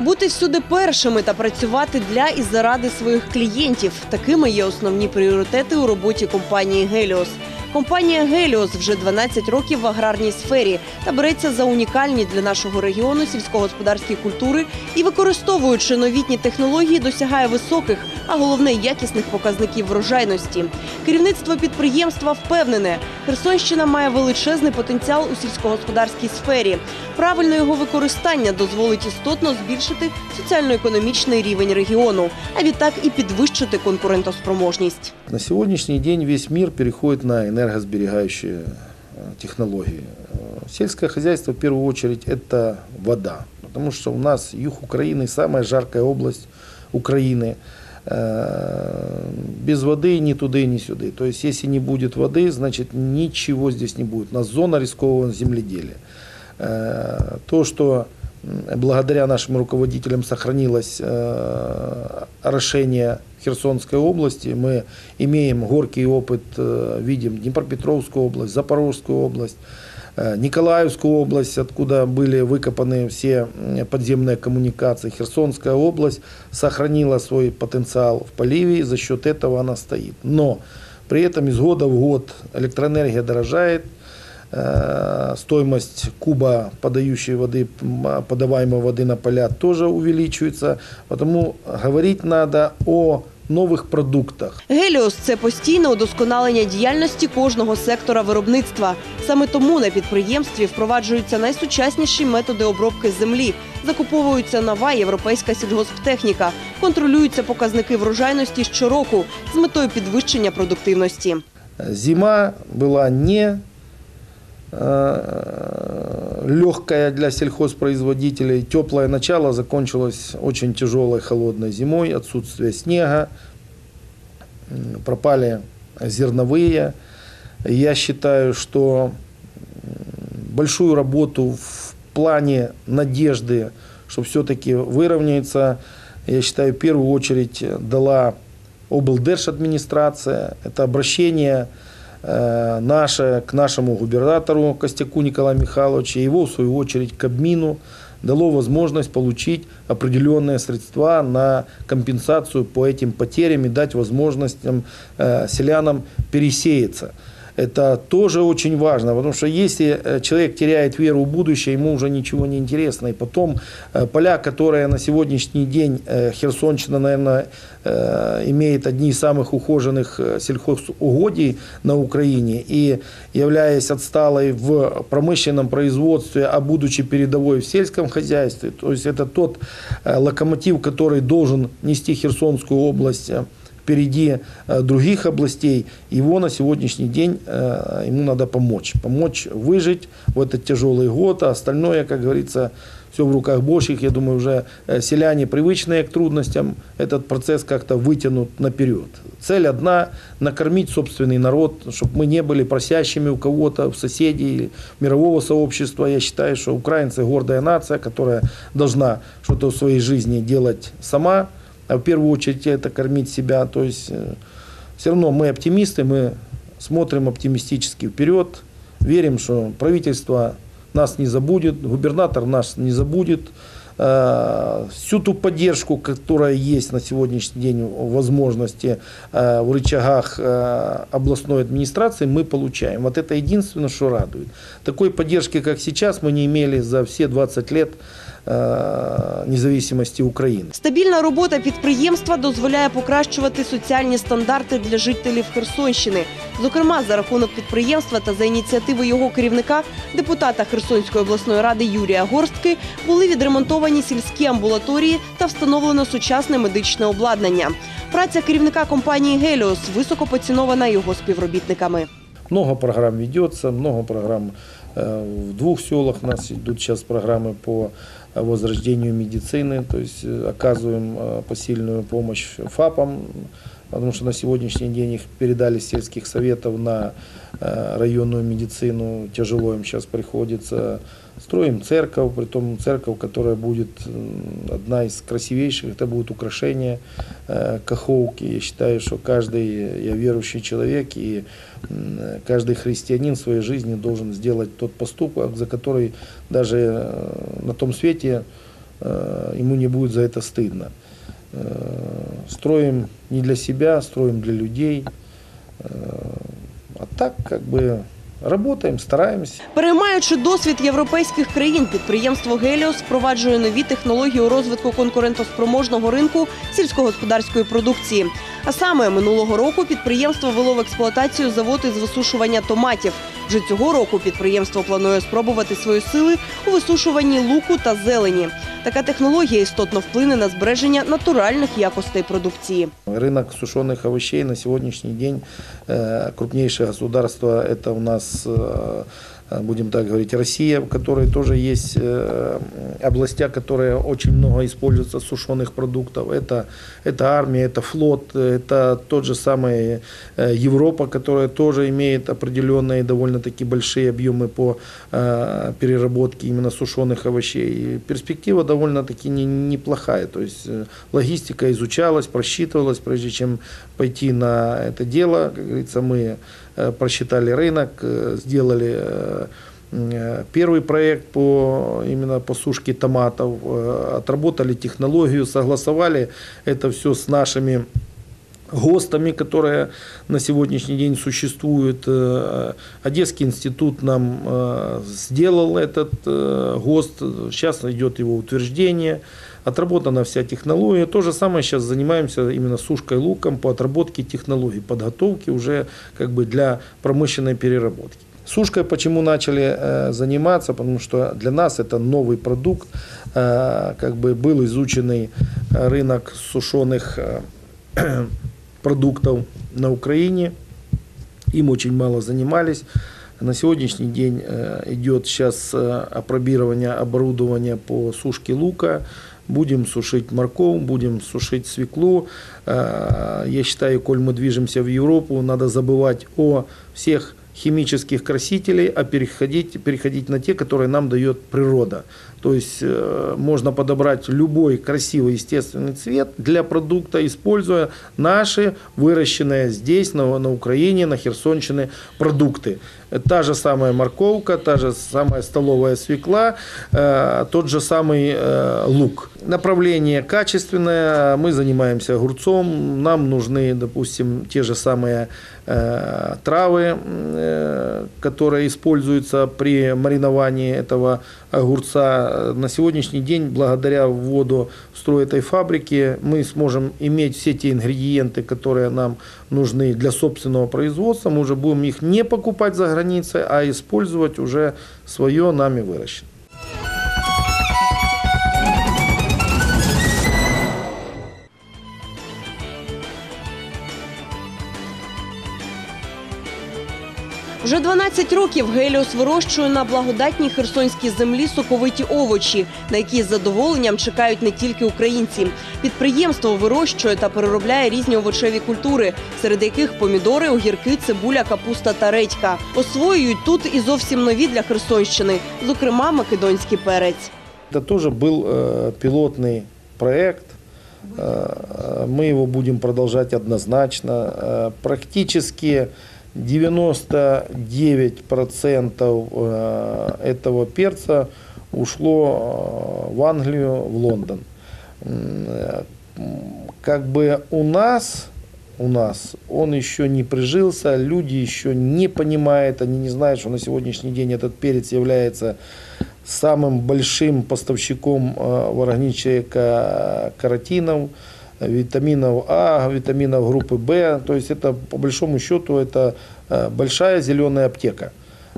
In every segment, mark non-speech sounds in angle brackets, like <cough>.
Бути всюди першими та працювати для і заради своїх клієнтів такими є основні пріоритети у роботі компанії Геліос. Компанія Геліос вже 12 років в аграрній сфері та береться за унікальні для нашого регіону сільськогосподарські культури і, використовуючи новітні технології, досягає високих, а головне якісних показників врожайності. Керівництво підприємства впевнене, Херсонщина має величезний потенціал у сільськогосподарській сфері. Правильне його використання дозволить істотно збільшити соціально-економічний рівень регіону, а відтак і підвищити конкурентоспроможність. На сегодняшний день весь мир переходит на энергосберегающие э, технологии. Э, Сельское хозяйство в первую очередь это вода, потому что у нас юг Украины самая жаркая область Украины. Э, Без воды ни туды, ни сюды. То есть если не будет воды, значит ничего здесь не будет. У нас зона рискового земледелия. То, что благодаря нашим руководителям сохранилось э, орошение Херсонской области. Мы имеем горький опыт, э, видим Днепропетровскую область, Запорожскую область, э, Николаевскую область, откуда были выкопаны все м, подземные коммуникации. Херсонская область сохранила свой потенциал в поливе, и за счет этого она стоит. Но при этом из года в год электроэнергия дорожает, Э, стоимость куба подающей воды, м, подаваемой воды на поля тоже увеличивается. Потому говорить надо о новых продуктах. Геліос це постійне удосконалення діяльності кожного сектора виробництва. Саме тому на підприємстві впроваджуються найсучасніші методи обробки землі, закуповується нова європейська сільгосптехніка, контролюються показники врожайності щороку з метою підвищення продуктивності. Зима была не легкая для сельхозпроизводителей. Теплое начало закончилось очень тяжелой холодной зимой, отсутствие снега, пропали зерновые. Я считаю, что большую работу в плане надежды, что все-таки выровняется, я считаю, в первую очередь дала облдержадминистрация. Это обращение э, наше к нашему губернатору Костяку Николаю Михайловичу, его, в свою очередь, к Кабмину, дало возможность получить определенные средства на компенсацию по этим потерям и дать возможность э, селянам пересеяться. Это тоже очень важно, потому что если э, человек теряет веру в будущее, ему уже ничего не интересно. И потом э, поля, которые на сегодняшний день э, Херсонщина, наверное, имеет одни из самых ухоженных сельхозугодий на Украине и являясь отсталой в промышленном производстве, а будучи передовой в сельском хозяйстве, то есть это тот локомотив, который должен нести Херсонскую область впереди э, других областей, его на сегодняшний день э, ему надо помочь. Помочь выжить в этот тяжелый год, а остальное, как говорится, все в руках Божьих. Я думаю, уже э, селяне, привычные к трудностям, этот процесс как-то вытянут наперед. Цель одна – накормить собственный народ, чтобы мы не были просящими у кого-то, в соседей, мирового сообщества. Я считаю, что украинцы – гордая нация, которая должна что-то в своей жизни делать сама, в первую очередь это кормить себя. То есть все равно мы оптимисты, мы смотрим оптимистически вперед, верим, что правительство нас не забудет, губернатор нас не забудет. Э, Всю ту поддержку, которая есть на сегодняшний день возможности э, в рычагах э, областной администрации, мы получаем. Вот это единственное, что радует. Такой поддержки, как сейчас, мы не имели за все 20 лет э, независимости Украины. Стабільна робота підприємства дозволяє покращувати соціальні стандарти для жителів Херсонщини. Зокрема, за рахунок підприємства та за ініціативи його керівника, депутата Херсонської обласної ради Юрія Горстки, були відремонтовані сільські амбулаторії та встановлено сучасне медичне обладнання. Праця керівника компанії Геліос високо поцінована його співробітниками. Много программ ведется, много программ э, в двух селах. У нас идут сейчас программы по э, возрождению медицины, то есть э, оказываем э, посильную помощь ФАПам, потому что на сегодняшний день их передали сельских советов на э, районную медицину. Тяжело им сейчас приходится. Строим церковь, притом церковь, которая будет одна из красивейших, это будет украшение э, Каховки. Я считаю, что каждый, я верующий человек, и м, каждый христианин в своей жизни должен сделать тот поступок, за который даже э, на том свете э, ему не будет за это стыдно. Э, Строим не для себя, строим для людей. Э, А так как бы работаем, стараємось. Переймаючи досвід європейських країн, підприємство Геліос впроваджує нові технології у розвитку конкурентоспроможного ринку сільськогосподарської продукції. А саме минулого року підприємство вело в експлуатацію завод із висушування томатів. Вже цього року підприємство планує спробувати свої сили у висушуванні луку та зелені. Така технологія істотно вплине на збереження натуральних якостей продукції. Рынок сушеных овощей на сегодняшний день э, крупнейшее государство это у нас, э, будем так говорить, Россия, в которой тоже есть э, областя, которые очень много используются сушеных продуктов. Это, это армия, это флот, это тот же самый э, Европа, которая тоже имеет определенные довольно-таки большие объемы по э, переработке именно сушеных овощей. И перспектива довольно-таки не- неплохая. То есть логистика изучалась, просчитывалась, прежде чем пойти на это дело. Как говорится, мы просчитали рынок, сделали первый проект по именно по сушке томатов, э, отработали технологию, согласовали это все с нашими ГОСТами, которые на сегодняшний день существуют. Э, Одесский институт нам э, сделал этот э, ГОСТ, сейчас идет его утверждение, отработана вся технология. То же самое сейчас занимаемся именно сушкой луком по отработке технологий, подготовки уже как бы для промышленной переработки. Сушкой почему начали э, заниматься? Потому что для нас это новый продукт. Э, как бы был изученный э, рынок сушеных э, <clears throat> продуктов на Украине. Им очень мало занимались. На сегодняшний день э, идет сейчас э, опробирование оборудования по сушке лука. Будем сушить морковь, будем сушить свеклу. Я считаю, коль мы движемся в Европу, надо забывать о всех химических красителей, а переходить, переходить на те, которые нам дает природа. То есть э, можно подобрать любой красивый естественный цвет для продукта, используя наши выращенные здесь, на, на Украине, на Херсонщине продукты. Та же самая морковка, та же самая столовая свекла, э, тот же самый э, лук. Направление качественное, мы занимаемся огурцом, нам нужны, допустим, те же самые э, травы, которые используются при мариновании этого огурца. На сегодняшний день, благодаря вводу строй этой фабрики, мы сможем иметь все те ингредиенты, которые нам нужны для собственного производства. Мы уже будем их не покупать за границей, а использовать уже свое нами выращенное. Вже 12 років Геліос вирощує на благодатній херсонській землі соковиті овочі, на які з задоволенням чекають не тільки українці. Підприємство вирощує та переробляє різні овочеві культури, серед яких помідори, огірки, цибуля, капуста та редька. Освоюють тут і зовсім нові для Херсонщини, зокрема македонський перець. Это тоже был э, пилотный проект. Э, Мы его будем продолжать однозначно. Э, Практически 99% э, этого перца ушло э, в Англию, в Лондон. Как бы у нас, у нас он еще не прижился, люди еще не понимают, они не знают, что на сегодняшний день этот перец является самым большим поставщиком э, в организм человека каротинов, витаминов А, витаминов группы В. То есть это по большому счету это э, большая зеленая аптека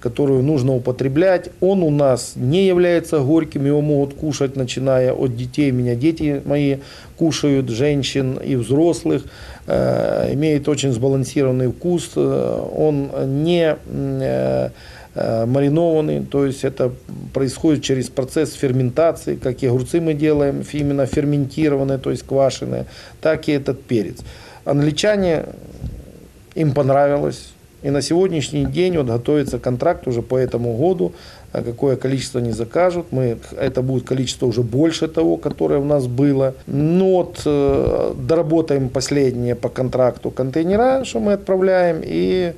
которую нужно употреблять. Он у нас не является горьким, его могут кушать, начиная от детей. Меня дети мои кушают, женщин и взрослых. Э, Имеет очень сбалансированный вкус. Э, Он не э, маринованный, то есть это происходит через процесс ферментации, как и огурцы мы делаем, именно ферментированные, то есть квашеные, так и этот перец. Англичане им понравилось. И на сегодняшний день вот готовится контракт уже по этому году, а какое количество они закажут. Мы, это будет количество уже больше того, которое у нас было. Ну вот э, доработаем последние по контракту контейнера, что мы отправляем, и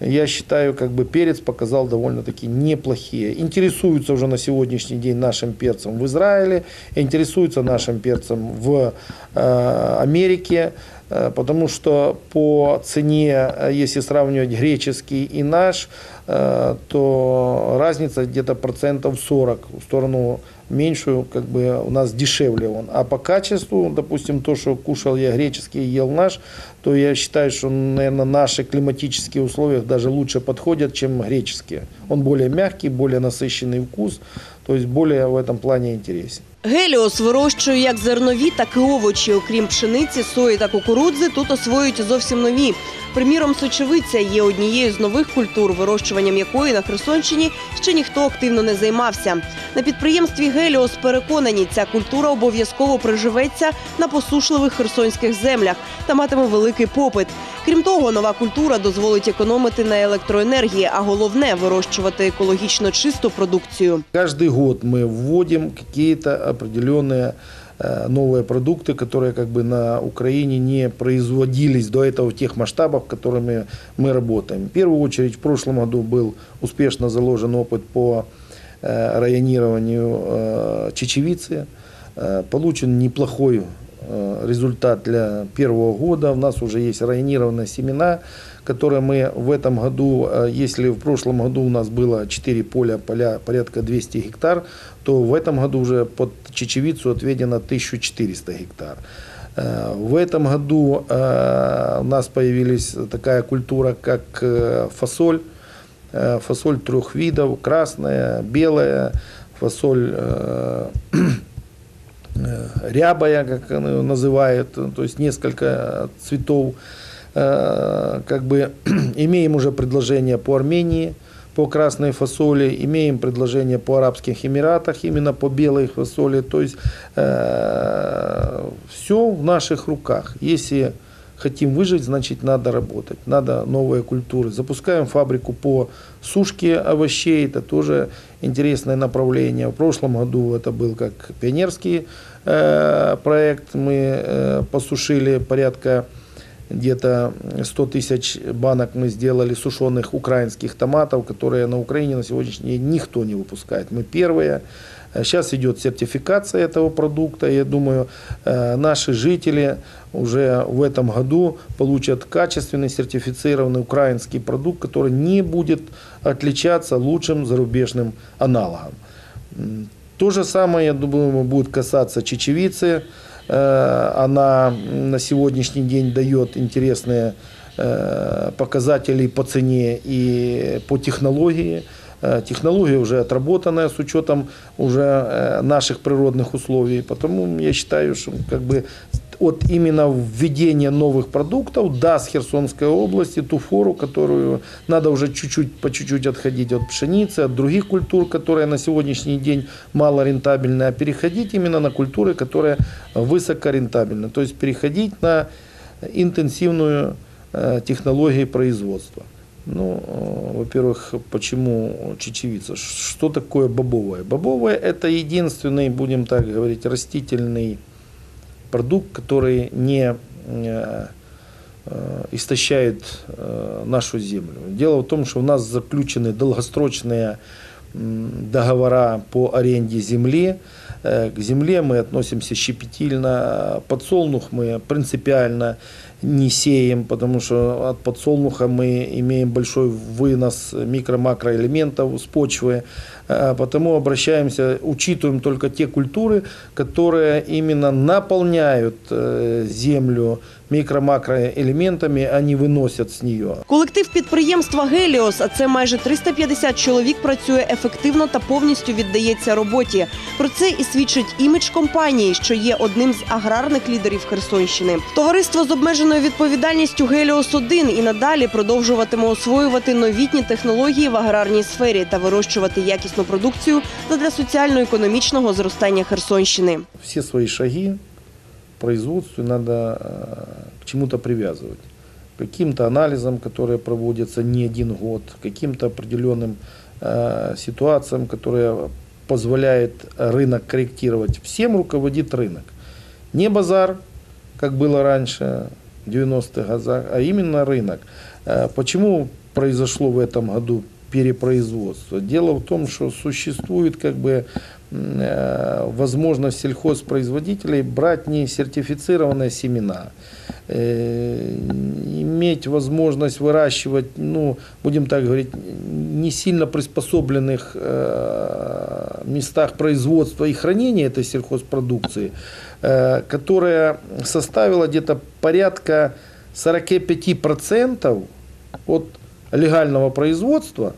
я считаю, как бы перец показал довольно-таки неплохие. Интересуются уже на сегодняшний день нашим перцем в Израиле, интересуются нашим перцем в э, Америке, э, потому что по цене, э, если сравнивать греческий и наш, э, то разница где-то процентов 40 в сторону меньшую, как бы у нас дешевле он. А по качеству, допустим, то, что кушал я греческий и ел наш, то я считаю, что, наверное, наши климатические условия даже лучше подходят, чем греческие. Он более мягкий, более насыщенный вкус, то есть более в этом плане интересен. Геліос вирощує як зернові, так і овочі. Окрім пшениці, сої та кукурудзи, тут освоюють зовсім нові. Приміром, сочевиця є однією з нових культур, вирощуванням якої на Херсонщині ще ніхто активно не займався. На підприємстві Геліос переконані, ця культура обов'язково приживеться на посушливих херсонських землях та матиме великий попит. Крім того, нова культура дозволить економити на електроенергії, а головне вирощувати екологічно чисту продукцію. Каждый год мы вводим какие-то определенные э, новые продукты, которые как бы на Украине не производились до этого в тех масштабах, которыми мы работаем. В первую очередь в прошлом году был успешно заложен опыт по э, районированию э, чечевицы. Получен неплохой результат для первого года. У нас уже есть районированные семена, которые мы в этом году, э, если в прошлом году у нас было 4 поля, поля порядка 200 гектар, то в этом году уже под чечевицу отведено 1400 гектар. Э, В этом году э, у нас появилась такая культура, как фасоль. Фасоль трех видов, красная, белая, фасоль <clears throat> рябая, как она называют, то есть несколько цветов. Э, Как бы <clears throat> имеем уже предложение по Армении, по красной фасоли, имеем предложение по Арабских Эмиратах, именно по белой фасоли. То есть все в наших руках. Если хотим выжить, значит надо работать, надо новые культуры. Запускаем фабрику по сушке овощей, это тоже интересное направление. В прошлом году это был как пионерский э, проект, мы э, посушили порядка где-то 100 тысяч банок мы сделали сушеных украинских томатов, которые на Украине на сегодняшний день никто не выпускает. Мы первые. Сейчас идет сертификация этого продукта. Я думаю, э, наши жители уже в этом году получат качественный сертифицированный украинский продукт, который не будет отличаться лучшим зарубежным аналогом. То же самое, я думаю, будет касаться чечевицы. Э, Она на сегодняшний день дает интересные э, показатели по цене и по технологии. Э, Технология уже отработанная с учетом уже наших природных условий. Потому я считаю, что как бы от именно введения новых продуктов даст Херсонской области ту фору, которую надо уже чуть-чуть, по чуть-чуть отходить от пшеницы, от других культур, которые на сегодняшний день мало рентабельны, а переходить именно на культуры, которые высокорентабельны. То есть переходить на интенсивную э, технологию производства. Ну, э, во-первых, почему чечевица? Что такое бобовая? Бобовая – это единственный, будем так говорить, растительный продукт, который не э, э, истощает э, нашу землю. Дело в том, что у нас заключены долгосрочные договора по аренде земли. К земле мы относимся щепетильно. Подсолнух мы принципиально не сеем, потому что от подсолнуха мы имеем большой вынос микро-макроэлементов с почвы. Э, Потому обращаемся, учитываем только те культуры, которые именно наполняют э, землю микро-макроэлементами, а не выносят с нее. Колектив підприємства Геліос, а це майже 350 чоловік, працює ефективно та повністю віддається роботі. Про це і свідчить імідж компанії, що є одним з аграрних лідерів Херсонщини. Товариство з обмеженою відповідальністю Геліос 1 і надалі продовжуватиме освоювати новітні технології в аграрній сфері та вирощувати якісну продукцію задля соціально-економічного зростання Херсонщини. Все свои шаги в производстве надо э, к чему-то привязывать. Каким-то анализам, которые проводятся не один год, каким-то определенным э, ситуациям, которые позволяет рынок корректировать. Всем руководит рынок. Не базар, как было раньше, в 90-х годах, а именно рынок. Э, Почему произошло в этом году перепроизводство? Дело в том, что существует как бы э, возможность сельхозпроизводителей брать не сертифицированные семена, иметь возможность выращивать, ну, будем так говорить, не сильно приспособленных э, местах производства и хранения этой сельхозпродукции, э, которая составила где-то порядка 45% от легального производства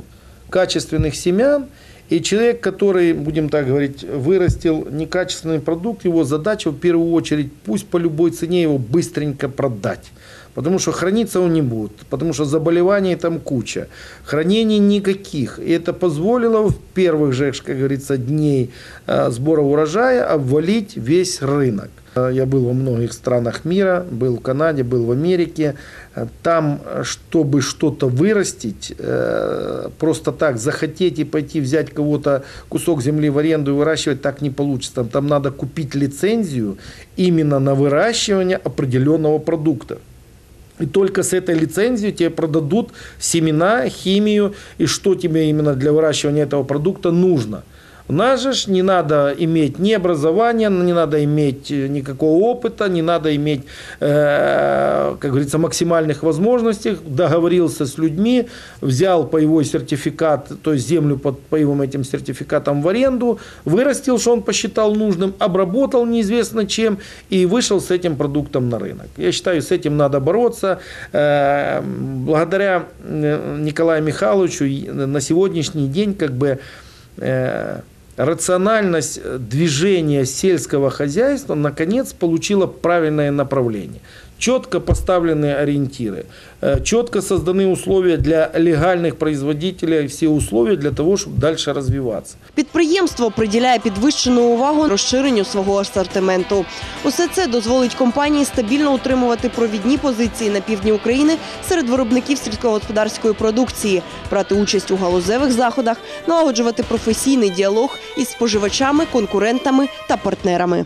качественных семян. И человек, который, будем так говорить, вырастил некачественный продукт, его задача в первую очередь пусть по любой цене его быстренько продать. Потому что храниться он не будет, потому что заболеваний там куча, хранений никаких. И это позволило в первых же, как говорится, дней э, сбора урожая обвалить весь рынок. Э, Я был во многих странах мира, был в Канаде, был в Америке. Э, Там, чтобы что-то вырастить, просто так захотеть и пойти взять кого-то кусок земли в аренду и выращивать так не получится. Там, там надо купить лицензию именно на выращивание определенного продукта. И только с этой лицензией тебе продадут семена, химию и что тебе именно для выращивания этого продукта нужно. У нас же не надо иметь ни образования, не надо иметь э, никакого опыта, не надо иметь, э, как говорится, максимальных возможностей. Договорился с людьми, взял паевой сертификат, то есть землю под паевым этим сертификатом в аренду, вырастил, что он посчитал нужным, обработал неизвестно чем и вышел с этим продуктом на рынок. Я считаю, с этим надо бороться. Э, Благодаря Николаю Михайловичу на сегодняшний день как бы рациональность э, движения сельского хозяйства наконец получила правильное направление. Четко поставлены ориентиры, э, четко созданы условия для легальных производителей, все условия для того, чтобы дальше развиваться. Підприємство приділяє підвищену увагу розширенню свого асортименту. Усе це дозволить компанії стабільно утримувати провідні позиції на півдні України серед виробників сільськогосподарської продукції, брати участь у галузевих заходах, налагоджувати професійний діалог із споживачами, конкурентами та партнерами.